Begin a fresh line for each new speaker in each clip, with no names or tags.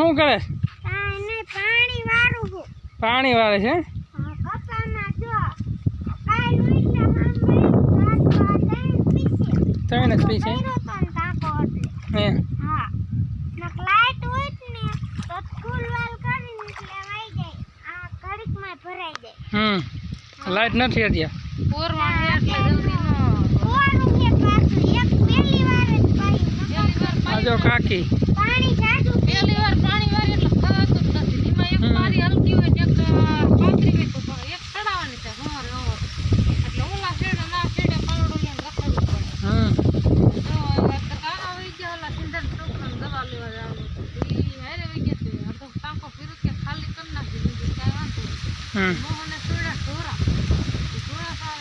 શું કરે?
પાણી વાળું છું.
પાણી વાળે છે
હા, નથી જો કાંઈ ઉઈટલા હાંભળી, ટાંકો દઈને પીસે.
ત્રણ જ પી છે
કર્યો તો ને ટાંકો એટલે.
હે
હા નક લાઈટ હોય જ ને તો ફૂલ વાલ કરીને એટલે વહી જાય આ ઘડીકમાં ભરાઈ જાય
હમ લાઈટ નથી અત્યારે
કોરું છે પાછું એક પહેલી વાર જ પાયું
આ જો કાકી
પાણી જાજુ
પહેલી વાર પાણી વારી એટલે ખવાતું જ નથી એમાં એક પારી હલકી હોય ને એક પાતળી હોય તો પણ એક ચડાવવાની છે હોર હોર એટલે ઓલા શેડે ના શેડે પાવડો લઈને રખડવું પડે
હમ
તો હવે તો કાકા વહી ગયા ઓલા સિંદર છોકરાને દવા લેવા જવાનું હતું ઈ હારે વહી ગયા તે અડધો ટાંકો ફેરવ કે ખાલી કરી નાખી બીજું કાંઈ વાંધો નહીં.
હમ
મોહને સોડા ઢોરા એ ઢોરા સારા ને મેં કીધું પાણી લાવું હવે તો જાજુ નહીં મેં થોડું ઘણું મૂકી ફૂટી જવા થોડુંક જૂનો કરવા આવે ને
હમ.
બસ પછી
જો મોહનભાઈ પાણી વાળતા હતા અહીંયા કેટલું વાયરું
હે આ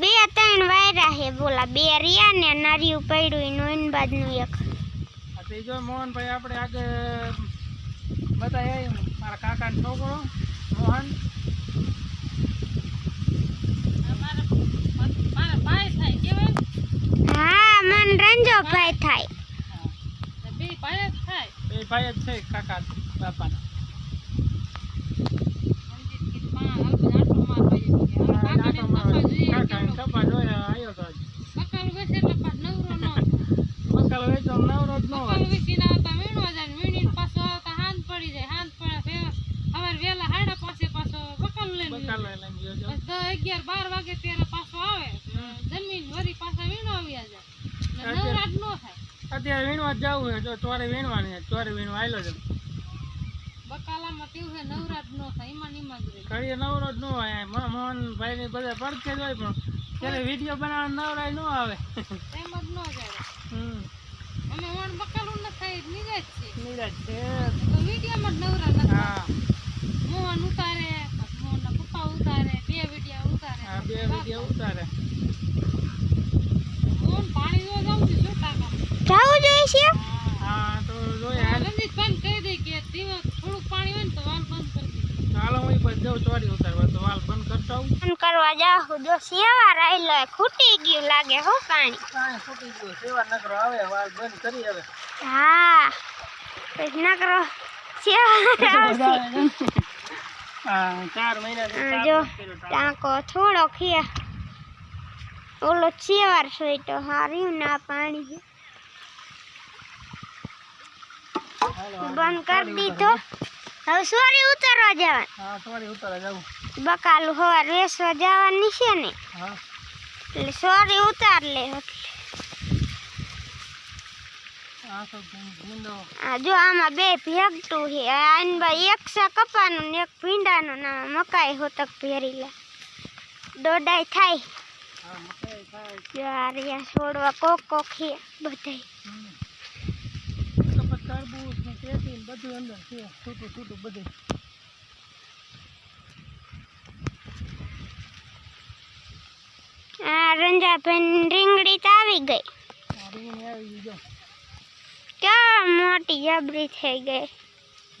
બે ત્રણ વાયરા હે બોલા બે રિયા ને નરિયું પડ્યું નોઈન બાજનું એક
આ તે જો મોહનભાઈ, આપણે આજે બતાવી મારા કાકાનો છોકરો, મોહન
મારા મારા ભાઈ થાય કેવાય
હા મન રંજો ભાઈ થાય.
બે ભાઈ જ થાય.
બે ભાઈ જ છે કાકા બાપાના
મંદિર કીધું પા હાલ બધા આંટો મારવા જઈએ હવે કાકાને
આટો મારવા.
કપા જોઈએ
કાકાને
કેવડો.
કપા જોયા આવ્યો તો આજે.
બકાલું બેસે એટલે પાછ નવરો ન થાય.
મસાલો વેચો નવરો જ ન હોય
બકાલું વેચીને આવતા વીણવા જાય ને વીણીને પાછો આવતા હાંજ પડી જાય હાંજ પડે ફેર સવારે વહેલા હાડા પાસે પાછો બકાલું લઈને
બકાલો
વીણે.
લઈને ગયો જો.
બસ દસ અગિયાર બાર વાગે ત્યારે પાછો આવે. જમીન વરી પાછા વીણવા આવ્યા જાય નો નવરાત ન થાય.
અત્યારે વીણવા જ જવું છે. તો ચોરે વીણવાની ચોરે વીણવા આવેલો છે.
બકાલામાં તેવું છે? નવરાત ન થાય. એમાં ને જ
ઘડીએ નવરો જ ન હોય મોહનભાઈ ની બધા પડખે જ હોય પણ ત્યારે વીડિયો બનાવવા નવરાય ન આવે.
એમ જ ન જાય.
હમ.
અમે વણ બકાલું ન થાય નિરાજ છે.
નિરાજ છે.
તો વિડીયોમાં જ નવરા નથી
હા
મોહન ઉતારે પછી મોહનના પપ્પા ઉતારે બે વીડિયો ઉતારે
આ બે વીડિયો ઉતારે
મોહન પાણી જો જાવું છે શું ટાકા
જવું જોઈશે
હા તો જોઈએ હાલ
રંજીતભાઈ કહી દે કે દિવસ થોડુંક પાણી હોય ને તો વાલ બંધ કરી દે
ચાલો જઉં ચોરી ઉતારવા. તો વાલ બંધ કરતા આવું
કરવા જાહું. જો સેવા રાયલો ખૂટી ગયું લાગે હો પાણી.
કાંઈ છૂટી ગયું સેવા નકરો આવે વાલ બંધ કરી હવે
હા. પછી નકરો સેવા જો ટાંકો થોડો ખીયા. ઓલો સેવાર તો હાર્યું ના પાણી બંધ કરી દીધો. હવે સોરી ઉતારવા જવાનું.
હા ચોરી ઉતારવા જવું.
બકાલું હવાર વેસવા જવાની છે ને.
હા.
એટલે સોરી ઉતાર લે જો આમાં બે ભેગતું છે. આનબા એક સા કપાનું ને એક ભીંડાનું ના મકાઈ હોતક ભેરી લે દોડાઈ થાય. જો આ રહ્યા છોડવા કોક કોક છે બધાય
હમ. તો પછી તરબૂચ ને કેરી ને બધું અંદર છે છૂટું છૂટું બધું.
આ રંજાભાઈ રીંગડી તો આવી ગઈ.
રીંગણી આવી ગઈ
ક્યાં મોટી જબરી થઈ ગઈ.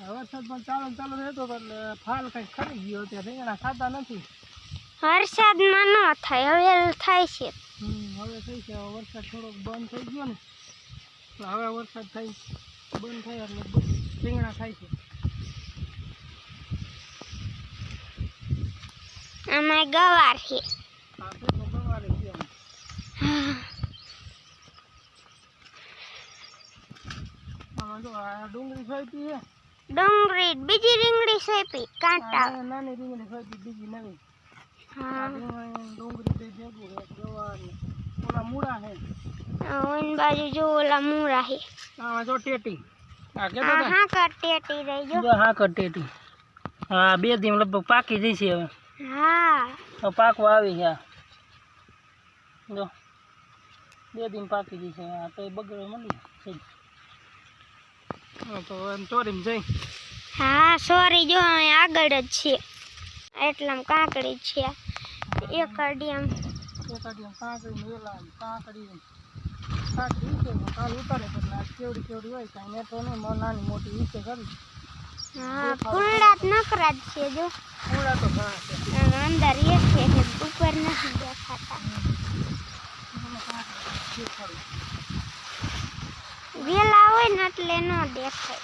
વરસાદ પણ ચાલુ ચાલુ રહેતો એટલે ફાલ કંઈક ખરી ગયો ત્યાં રીંગણા ખાતા નથી.
વરસાદમાં ન થાય હવે થાય છે.
હવે થઈ છે વરસાદ થોડોક બંધ થઈ ગયો ને. હવે વરસાદ થઈ બંધ થાય એટલે રીંગણા ખાય છે.
આમાં ગવાર છે.
ડુંગળી
બીજી રીંગણી સોંપી કાંટા.
નાની રીંગણી સોયપી બીજી નવી.
હા.
ડુંગળી ગવાર ઓલા મૂળા છે.
ઓન બાજુ જો ઓલા મૂળા
જો ટેટી. હતા
હા
બે દી લગભગ પાકી જઈ હવે.
હા.
પાકવા આવી છે જો બે દિન પાકી જશે આ તો બગડે મળી તો એમ જઈ.
હા સોરી જો અહીં આગળ જ છે. એટલામાં કાકડી છે. એક અડી આમ
એક અડી કાંકડી કાંકડી કાલ ઉતારે એટલે કેવડી કેવડી હોય કાંઈ નેટો નહીં નાની મોટી વીસે કરી
હા ફૂલડા નકરા જ છે જો.
પૂરા તો ઘણા છે.
અંદર એક છે ઉપર નથી દેખાતા. વેલા હોય ને એટલે ન દેખાય.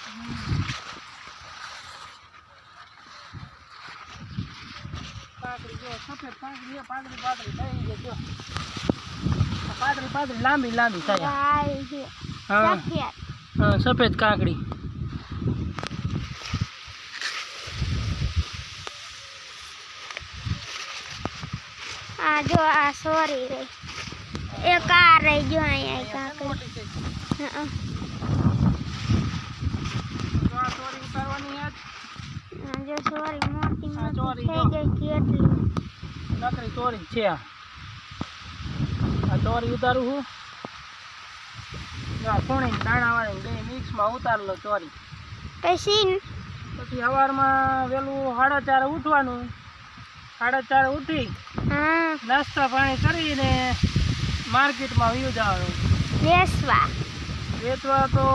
પાકડી જો સફેદ પાકડી પાકડી પાકડી થઈ ગઈ જો પાતળી લાંબી લાંબી થાય હા.
સફેદ.
હા સફેદ કાંકડી.
આ જો આ સોરી રહી. એક આ રહી જો અહીંયા કાંકરી
મોટી જો ચોરી ઉતારવાની યાદ?
આ જો સોરી મોટી મોટી થઈ ગઈ કેટલી.
નકરી ચોરી છે આ. ચોરી ઉતારું આ ફૂણી દાણાવાળી બે મિક્સમાં ઉતારેલો ચોરી.
પછી?
પછી સવારમાં વહેલું સાડા ચારે ઉઠવાનું. સાડા ચારે ઉઠી
હા.
નાસ્તા પાણી કરીને માર્કેટમાં વ્યૂ જવાનું.
વેચવા?
વેચવા તો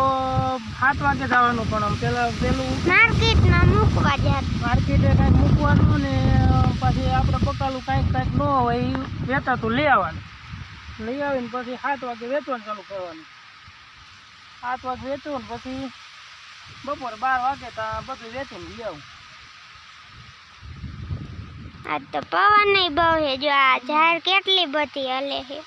સાત વાગે જવાનું પણ આમ પેલા પેલું
માર્કેટમાં મૂકવા જાય
માર્કેટે કાંઈક મૂકવાનું ને પછી આપણે પકાલું કાંઈક કાંઈક ન હોય એ વેચાતું લઈ આવવાનું લઈ આવીને પછી સાત વાગે વેચવાનું ચાલુ કરવાનું. સાત વાગે વેચવું ને પછી બપોર બાર વાગે ત્યાં બધું વેચીને લઈ આવું.
આ તો પવન નહીં બહુ છે, જો આ ઝાડ કેટલી બધી હલે છે.